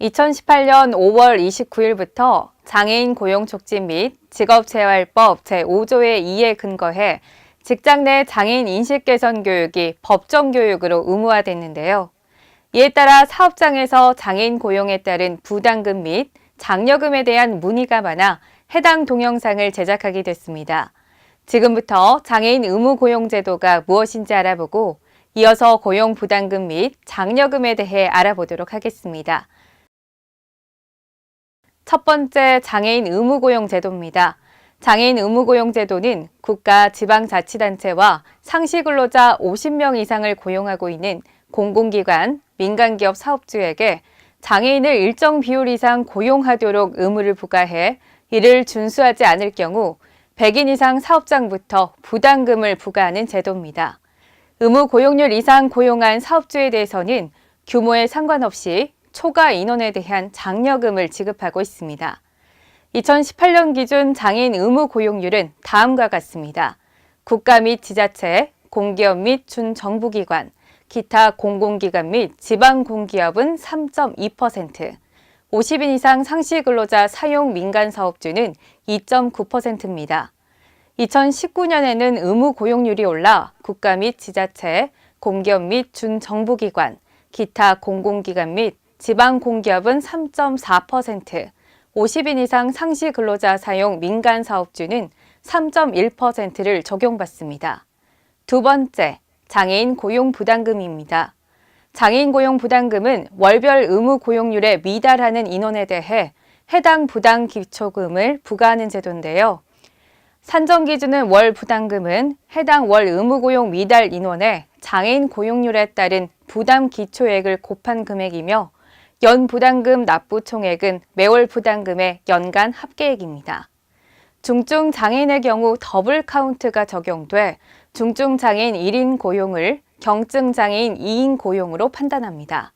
2018년 5월 29일부터 장애인 고용 촉진 및 직업재활법 제5조의 2에 근거해 직장 내 장애인 인식 개선 교육이 법정 교육으로 의무화됐는데요. 이에 따라 사업장에서 장애인 고용에 따른 부담금 및 장려금에 대한 문의가 많아 해당 동영상을 제작하게 됐습니다. 지금부터 장애인 의무 고용 제도가 무엇인지 알아보고 이어서 고용 부담금 및 장려금에 대해 알아보도록 하겠습니다. 첫 번째 장애인 의무 고용 제도입니다. 장애인 의무 고용 제도는 국가 지방자치단체와 상시 근로자 50명 이상을 고용하고 있는 공공기관, 민간기업 사업주에게 장애인을 일정 비율 이상 고용하도록 의무를 부과해 이를 준수하지 않을 경우 100인 이상 사업장부터 부담금을 부과하는 제도입니다. 의무 고용률 이상 고용한 사업주에 대해서는 규모에 상관없이 초과 인원에 대한 장려금을 지급하고 있습니다. 2018년 기준 장애인 의무 고용률은 다음과 같습니다. 국가 및 지자체, 공기업 및 준정부기관, 기타 공공기관 및 지방공기업은 3.2%, 50인 이상 상시 근로자 사용 민간 사업주는 2.9%입니다. 2019년에는 의무 고용률이 올라 국가 및 지자체, 공기업 및 준정부기관, 기타 공공기관 및 지방 공기업은 3.4%, 50인 이상 상시 근로자 사용 민간 사업주는 3.1%를 적용받습니다. 두 번째, 장애인 고용 부담금입니다. 장애인 고용 부담금은 월별 의무 고용률에 미달하는 인원에 대해 해당 부담 기초금을 부과하는 제도인데요. 산정 기준은 월 부담금은 해당 월 의무 고용 미달 인원의 장애인 고용률에 따른 부담 기초액을 곱한 금액이며 연 부담금 납부 총액은 매월 부담금의 연간 합계액입니다. 중증 장애인의 경우 더블 카운트가 적용돼 중증 장애인 1인 고용을 경증 장애인 2인 고용으로 판단합니다.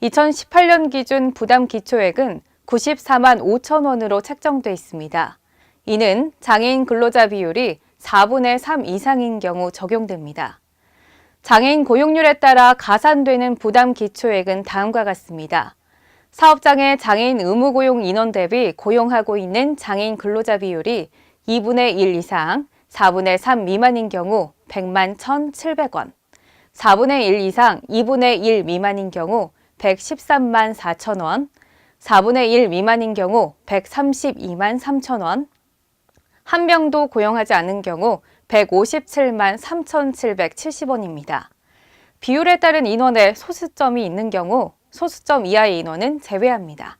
2018년 기준 부담 기초액은 94만 5천 원으로 책정돼 있습니다. 이는 장애인 근로자 비율이 4분의 3 이상인 경우 적용됩니다. 장애인 고용률에 따라 가산되는 부담 기초액은 다음과 같습니다. 사업장의 장애인 의무 고용 인원 대비 고용하고 있는 장애인 근로자 비율이 2분의 1 이상, 4분의 3 미만인 경우 100만 1,700원, 4분의 1 이상 2분의 1 미만인 경우 113만 4천 원, 4분의 1 미만인 경우 132만 3천 원, 한 명도 고용하지 않은 경우 157만 3,770원입니다. 비율에 따른 인원에 소수점이 있는 경우 소수점 이하의 인원은 제외합니다.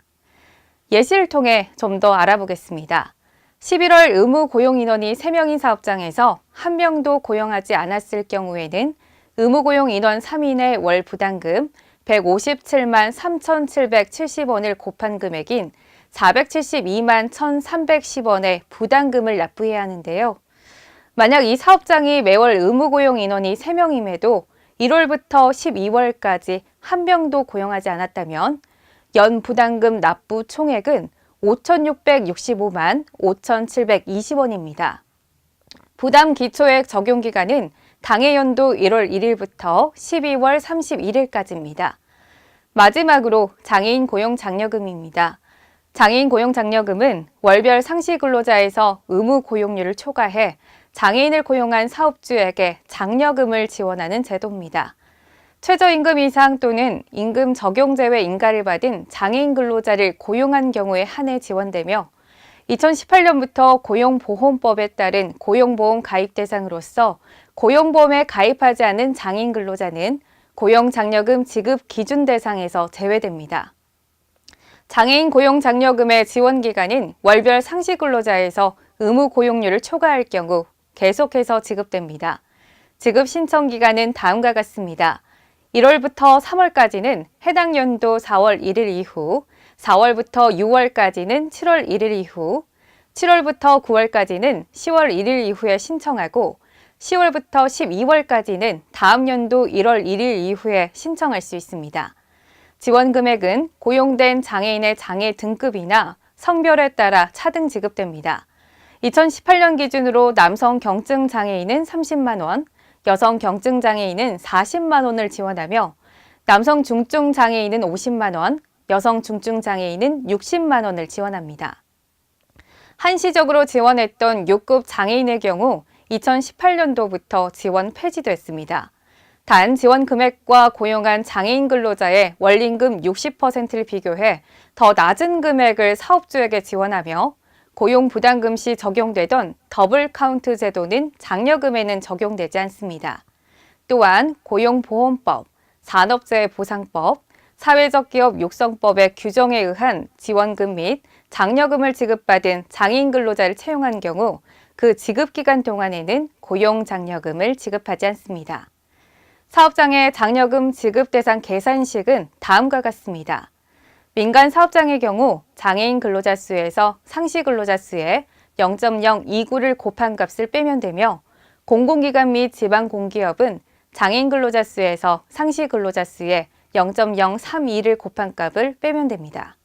예시를 통해 좀 더 알아보겠습니다. 11월 의무 고용 인원이 3명인 사업장에서 한 명도 고용하지 않았을 경우에는 의무 고용 인원 3인의 월 부담금 157만 3,770원을 곱한 금액인 472만 1,310원의 부담금을 납부해야 하는데요. 만약 이 사업장이 매월 의무 고용 인원이 3명임에도 1월부터 12월까지 한 명도 고용하지 않았다면 연 부담금 납부 총액은 5,665만 5,720원입니다. 부담 기초액 적용 기간은 당해 연도 1월 1일부터 12월 31일까지입니다. 마지막으로 장애인 고용 장려금입니다. 장애인 고용 장려금은 월별 상시 근로자에서 의무 고용률을 초과해 장애인을 고용한 사업주에게 장려금을 지원하는 제도입니다. 최저임금 이상 또는 임금 적용 제외 인가를 받은 장애인 근로자를 고용한 경우에 한해 지원되며 2018년부터 고용보험법에 따른 고용보험 가입 대상으로서 고용보험에 가입하지 않은 장애인 근로자는 고용장려금 지급 기준 대상에서 제외됩니다. 장애인 고용장려금의 지원 기간은 월별 상시 근로자에서 의무 고용률을 초과할 경우 계속해서 지급됩니다. 지급 신청 기간은 다음과 같습니다. 1월부터 3월까지는 해당 연도 4월 1일 이후, 4월부터 6월까지는 7월 1일 이후, 7월부터 9월까지는 10월 1일 이후에 신청하고 10월부터 12월까지는 다음 연도 1월 1일 이후에 신청할 수 있습니다. 지원 금액은 고용된 장애인의 장애 등급이나 성별에 따라 차등 지급됩니다. 2018년 기준으로 남성 경증 장애인은 30만 원, 여성 경증 장애인은 40만 원을 지원하며 남성 중증 장애인은 50만 원, 여성 중증 장애인은 60만 원을 지원합니다. 한시적으로 지원했던 6급 장애인의 경우 2018년도부터 지원 폐지됐습니다. 단 지원 금액과 고용한 장애인 근로자의 원리임금 60%를 비교해 더 낮은 금액을 사업주에게 지원하며 고용 부담금 시 적용되던 더블 카운트 제도는 장려금에는 적용되지 않습니다. 또한 고용보험법, 산업재해 보상법, 사회적 기업 육성법의 규정에 의한 지원금 및 장려금을 지급받은 장애인 근로자를 채용한 경우 그 지급 기간 동안에는 고용 장려금을 지급하지 않습니다. 사업장의 장려금 지급 대상 계산식은 다음과 같습니다. 민간 사업장의 경우 장애인 근로자 수에서 상시 근로자 수에 0.029를 곱한 값을 빼면 되며 공공기관 및 지방 공기업은 장애인 근로자 수에서 상시 근로자 수에 0.032를 곱한 값을 빼면 됩니다.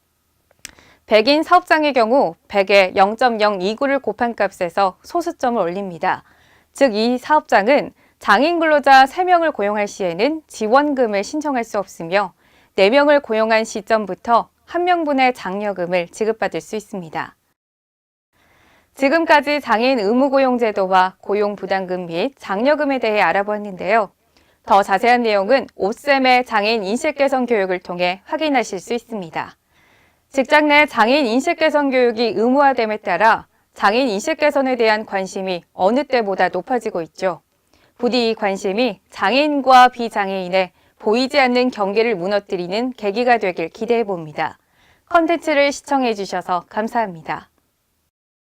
백인 사업장의 경우 100에 0.029를 곱한 값에서 소수점을 올립니다. 즉 이 사업장은 장애인 근로자 3명을 고용할 시에는 지원금을 신청할 수 없으며 4명을 고용한 시점부터 1명분의 장려금을 지급받을 수 있습니다. 지금까지 장애인 의무고용제도와 고용부담금 및 장려금에 대해 알아보았는데요. 더 자세한 내용은 오쌤의 장애인 인식 개선 교육을 통해 확인하실 수 있습니다. 직장 내 장애인 인식 개선 교육이 의무화됨에 따라 장애인 인식 개선에 대한 관심이 어느 때보다 높아지고 있죠. 부디 이 관심이 장애인과 비장애인의 보이지 않는 경계를 무너뜨리는 계기가 되길 기대해 봅니다. 컨텐츠를 시청해 주셔서 감사합니다.